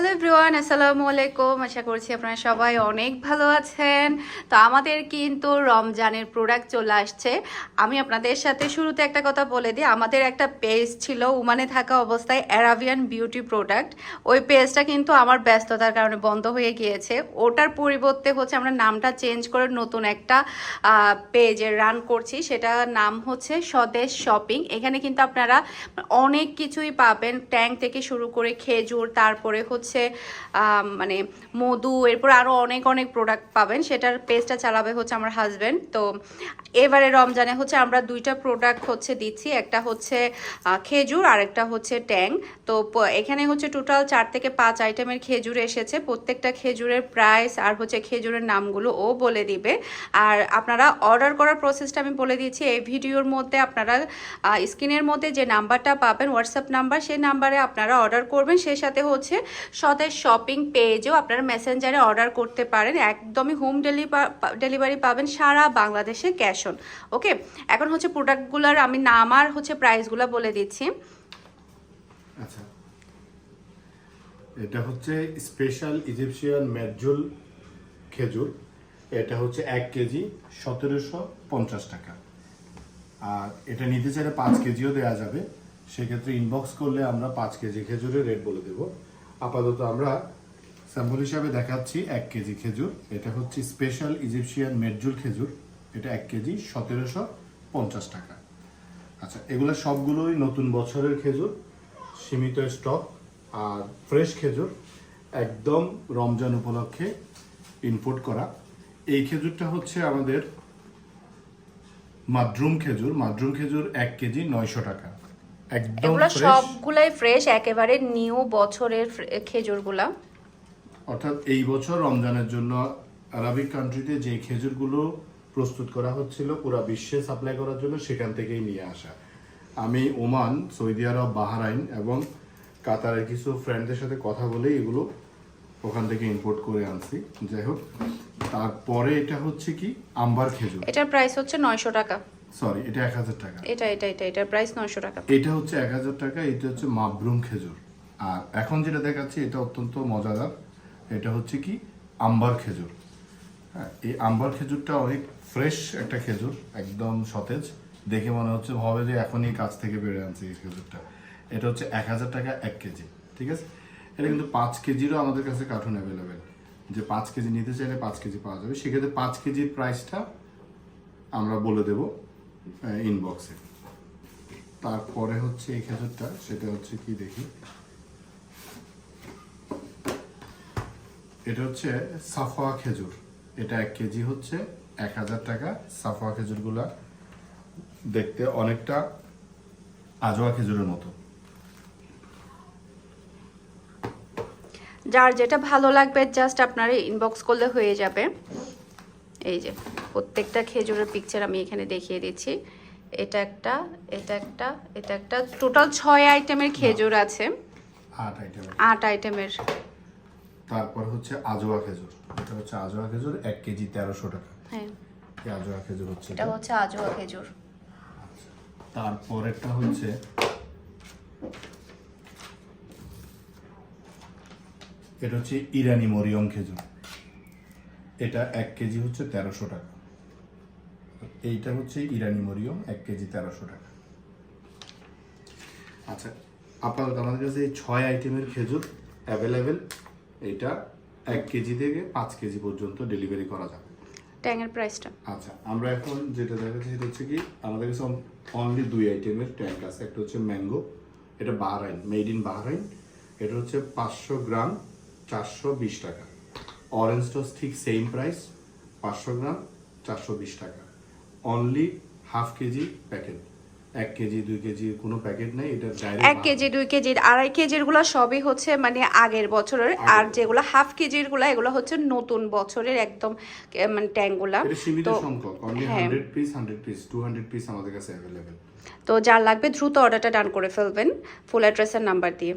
Hello everyone আসসালামু আলাইকুম আশা করছি আপনারা সবাই অনেক ভালো আছেন। তো আমাদের কিন্তু রমজানের প্রোডাক্ট চলে আসছে। আমি আপনাদের সাথে শুরুতে একটা কথা বলে দিই। আমাদের একটা পেজ ছিল উমানে থাকা অবস্থায় অ্যারাবিয়ান বিউটি প্রোডাক্ট ওই পেজটা কিন্তু আমার ব্যস্ততার কারণে বন্ধ হয়ে গিয়েছে। ওটার পরিবর্তে হচ্ছে আমরা নামটা চেঞ্জ করে নতুন একটা পেজে রান করছি। সেটা নাম হচ্ছে স্বদেশ শপিং এখানে কিন্তু আপনারা অনেক কিছুই পাবেন। ট্যাঙ্ক থেকে শুরু করে খেজুর, তারপরে হচ্ছে আম, মানে মধু এরপর আরও অনেক অনেক প্রোডাক্ট পাবেন। সেটার পেজটা চালাবে হচ্ছে আমার হাজব্যান্ড তো এবারে রমজানে হচ্ছে আমরা দুইটা প্রোডাক্ট হচ্ছে দিচ্ছি। একটা হচ্ছে খেজুর আর একটা হচ্ছে ট্যাং। তো এখানে হচ্ছে টোটাল চার থেকে পাঁচ আইটেমের খেজুর এসেছে। প্রত্যেকটা খেজুরের প্রাইস আর হচ্ছে খেজুরের নামগুলো ও বলে দিবে। আর আপনারা অর্ডার করার প্রসেসটা আমি বলে দিচ্ছি। এই ভিডিওর মধ্যে আপনারা স্ক্রিনের মধ্যে যে নাম্বারটা পাবেন হোয়াটসঅ্যাপ নাম্বার সেই নাম্বারে আপনারা অর্ডার করবেন। সেই সাথে হচ্ছে স্বদেশ শপিং পেজেও আপনারা মেসেঞ্জারে অর্ডার করতে পারেন। একদমই হোম ডেলিভার ডেলিভারি পাবেন সারা বাংলাদেশে ক্যাশ অন। ওকে? এখন হচ্ছে প্রোডাক্টগুলোর আমি নাম আর হচ্ছে প্রাইসগুলো বলে দিচ্ছি। আচ্ছা। এটা হচ্ছে স্পেশাল ইজিপশিয়ান মেজুল খেজুর। এটা হচ্ছে এক কেজি, সতেরোশো পঞ্চাশ টাকা। আর এটা নিতে চাইলে পাঁচ কেজিও দেওয়া যাবে। সেক্ষেত্রে ইনবক্স করলে আমরা পাঁচ কেজি খেজুরের রেট বলে দেব। আপাতত আমরা স্যাম্পল হিসাবে দেখাচ্ছি এক কেজি খেজুর। এটা হচ্ছে স্পেশাল ইজিপশিয়ান মেজুল খেজুর। এটা এক কেজি, সতেরোশো পঞ্চাশ টাকা। আচ্ছা এগুলো সবগুলোই নতুন বছরের খেজুর, সীমিত স্টক আর ফ্রেশ খেজুর, একদম রমজান উপলক্ষে ইনপুট করা। এই খেজুরটা হচ্ছে আমাদের মাদ্রুম খেজুর। মাদ্রুম খেজুর এক কেজি, নয়শো টাকা। এগুলো সবগুলাই ফ্রেশ একেবারে নিউ বছরের খেজুরগুলা। অর্থাৎ এই বছর রমজানের জন্য আরবিক কান্ট্রিতে যে খেজুরগুলো প্রস্তুত করা হচ্ছিল পুরো বিশ্বে সাপ্লাই করার জন্য সেখান থেকেই নিয়ে আসা। আমি ওমান সৌদি আরব বাহারাইন এবং কাতারের কিছু ফ্রেন্ডদের সাথে কথা বলে এগুলো ওখান থেকে ইম্পোর্ট করে আনছি। যাই হোক তারপরে এটা হচ্ছে কি? আম্বার খেজুর। এটার প্রাইস হচ্ছে নয়শো টাকা। সরি এটা এক হাজার টাকা। এটা এটা এটা এটার প্রাইস নয়শো টাকা। এটা হচ্ছে এক হাজার টাকা এটা হচ্ছে মাবরুম খেজুর। আর এখন যেটা দেখাচ্ছি এটা অত্যন্ত মজাদার। এটা হচ্ছে কি? আম্বার খেজুর। হ্যাঁ এই আম্বার খেজুরটা অনেক ফ্রেশ একটা খেজুর একদম সতেজ। দেখে মনে হচ্ছে হবে যে এখনই কাছ থেকে বেড়ে আনছে এই খেজুরটা। এটা হচ্ছে এক হাজার টাকা এক কেজি ঠিক আছে? এটা কিন্তু পাঁচ কেজিরও আমাদের কাছে কার্টুন অ্যাভেলেবেল যে পাঁচ কেজি নিতে চাইলে পাঁচ কেজি পাওয়া যাবে। সেক্ষেত্রে পাঁচ কেজির প্রাইসটা আমরা বলে দেব। ইনবক্সে তারপরে হচ্ছে এই খেজুরটা, সেটা হচ্ছে কি দেখি? এটা হচ্ছে সাফোয়া খেজুর। এটা এক কেজি হচ্ছে, এক হাজার টাকা। সাফোয়া খেজুরগুলা দেখতে অনেকটা আজোয়া খেজুরের মতো। যার যেটা ভালো লাগবে জাস্ট আপনারা ইনবক্স করলে হয়ে যাবে। এই যে। প্রত্যেকটা খেজুরের পিকচার আমি এখানে দেখিয়ে দিচ্ছি। এটা একটা এটা একটা এটা একটা। টোটাল ছয় আইটেমের খেজুর আছে। আট আইটেম আট আইটেমের তারপর হচ্ছে আজোয়া খেজুর। এটা হচ্ছে আজোয়া খেজুর এক কেজি তেরোশো টাকা। হ্যাঁ। আজোয়া খেজুর হচ্ছে এটা এটা। হচ্ছে আজোয়া খেজুর। তারপরেরটা হচ্ছে এটা হচ্ছে ইরানি মরিয়ম খেজুর। এটা এক কেজি হচ্ছে তেরোশো টাকা। এইটা হচ্ছে ইরানি মরিয়ম এক কেজি তেরোশো টাকা। আচ্ছা আপাতত আমাদের কাছে এই ছয় আইটেমের খেজুর অ্যাভেলেবেল এটা এক কেজি থেকে পাঁচ কেজি পর্যন্ত ডেলিভারি করা যাবে। ট্যাঙের প্রাইসটা আচ্ছা আমরা এখন যেটা দেখাচ্ছি সেটা হচ্ছে কি আমাদের কাছে অনলি দুই আইটেমের ট্যাঙ্ক আছে। একটা হচ্ছে ম্যাঙ্গো এটা বাহরাইন মেড ইন বাহরাইন এটা হচ্ছে পাঁচশো গ্রাম চারশো বিশ টাকা। অরেঞ্জটা ঠিক সেম প্রাইস পাঁচশো গ্রাম চারশো বিশ টাকা। অনলি হাফ কেজি প্যাকেট এক কেজি দুই কেজি কোনো প্যাকেট নেই এটা এক কেজি দুই কেজি আড়াই কেজিরগুলো সবই হচ্ছে মানে আগের বছরের। আর যেগুলো হাফ কেজিরগুলো এগুলো হচ্ছে নতুন বছরের একদম মানে ট্যাঙ্গুলা এটা সীমিত সংখ্যক। অনলি হ্যাঁ। Hundred piece hundred piece two hundred piece আমাদের কাছে অ্যাভেলেবেল তো যার লাগবে দ্রুত অর্ডারটা ডান করে ফেলবেন। ফুল অ্যাড্রেসের নাম্বার দিয়ে।